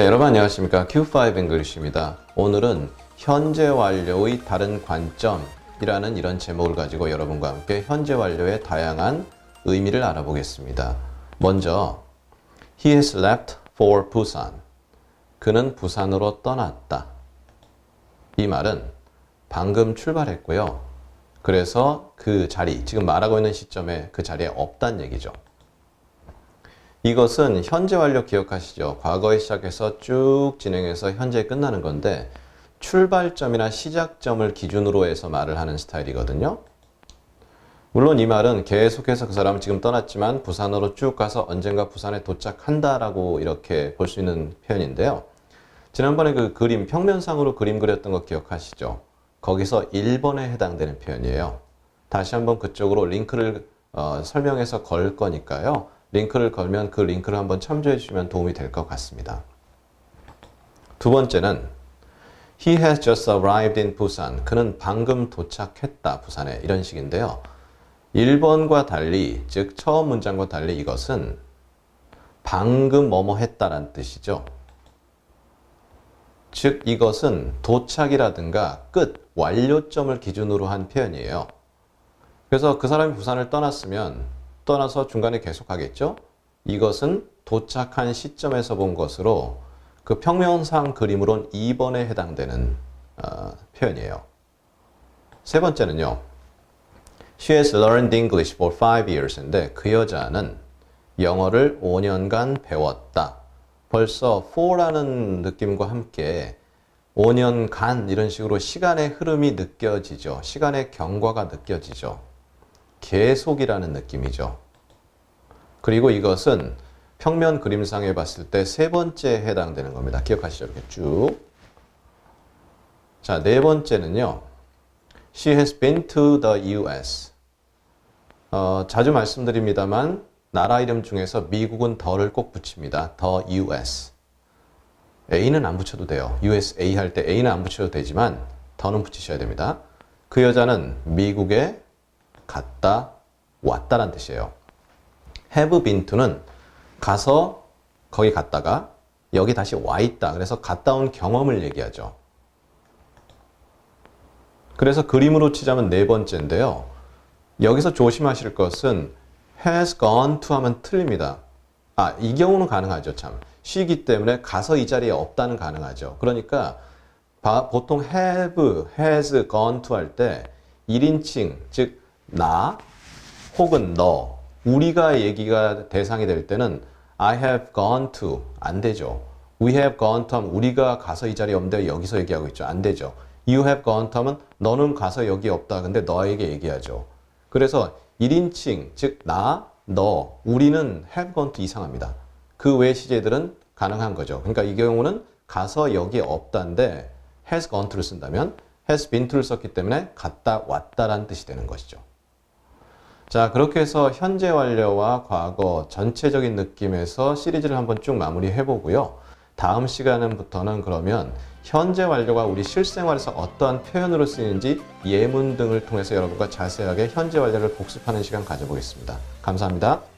네, 여러분 안녕하십니까. Q5 잉글리시입니다. 오늘은 현재 완료의 다른 관점이라는 이런 제목을 가지고 여러분과 함께 현재 완료의 다양한 의미를 알아보겠습니다. 먼저 He has left for Busan. 그는 부산으로 떠났다. 이 말은 방금 출발했고요. 그래서 그 자리, 지금 말하고 있는 시점에 그 자리에 없다는 얘기죠. 이것은 현재 완료 기억하시죠? 과거에 시작해서 쭉 진행해서 현재 끝나는 건데 출발점이나 시작점을 기준으로 해서 말을 하는 스타일이거든요. 물론 이 말은 계속해서 그 사람은 지금 떠났지만 부산으로 쭉 가서 언젠가 부산에 도착한다라고 이렇게 볼 수 있는 표현인데요. 지난번에 그 그림 평면상으로 그림 그렸던 거 기억하시죠? 거기서 1번에 해당되는 표현이에요. 다시 한번 그쪽으로 링크를 어, 설명해서 걸 거니까요. 링크를 걸면 그 링크를 한번 참조해 주시면 도움이 될 것 같습니다. 두 번째는 He has just arrived in Busan. 그는 방금 도착했다. 부산에. 이런 식인데요. 1번과 달리, 즉 처음 문장과 달리 이것은 방금 뭐뭐 했다라는 뜻이죠. 즉 이것은 도착이라든가 끝, 완료점을 기준으로 한 표현이에요. 그래서 그 사람이 부산을 떠났으면 떠나서 중간에 계속하겠죠? 이것은 도착한 시점에서 본 것으로 그 평면상 그림으론 2번에 해당되는 어, 표현이에요. 세 번째는요. She has learned English for five years인데 그 여자는 영어를 5년간 배웠다. 벌써 for라는 느낌과 함께 5년간 이런 식으로 시간의 흐름이 느껴지죠. 시간의 경과가 느껴지죠. 계속이라는 느낌이죠. 그리고 이것은 평면 그림상에 봤을 때 세 번째에 해당되는 겁니다. 기억하시죠? 이렇게 쭉. 자, 네 번째는요. She has been to the US. 어, 자주 말씀드립니다만 나라 이름 중에서 미국은 더를 꼭 붙입니다. the US. A는 안 붙여도 돼요. USA 할 때 A는 안 붙여도 되지만 더는 붙이셔야 됩니다. 그 여자는 미국에 갔다 왔다란 뜻이에요. have been to는 가서 거기 갔다가 여기 다시 와 있다. 그래서 갔다 온 경험을 얘기하죠. 그래서 그림으로 치자면 네 번째인데요. 여기서 조심하실 것은 has gone to 하면 틀립니다. 아, 이 경우는 가능하죠, 참. 쉬기 때문에 가서 이 자리에 없다는 가능하죠. 그러니까 바, 보통 have, has gone to 할 때 1인칭, 즉 나 혹은 너, 우리가 얘기가 대상이 될 때는 I have gone to 안 되죠. We have gone to 하면 우리가 가서 이 자리에 없는데 여기서 얘기하고 있죠. 안 되죠. You have gone to 하면 너는 가서 여기 없다. 근데 너에게 얘기하죠. 그래서 1인칭, 즉 나, 너, 우리는 have gone to 이상합니다. 그 외 시제들은 가능한 거죠. 그러니까 이 경우는 가서 여기 없다인데 has gone to를 쓴다면 has been to를 썼기 때문에 갔다 왔다라는 뜻이 되는 것이죠. 자, 그렇게 해서 현재 완료와 과거 전체적인 느낌에서 시리즈를 한번 쭉 마무리해 보고요. 다음 시간부터는 그러면 현재 완료가 우리 실생활에서 어떠한 표현으로 쓰이는지 예문 등을 통해서 여러분과 자세하게 현재 완료를 복습하는 시간 가져보겠습니다. 감사합니다.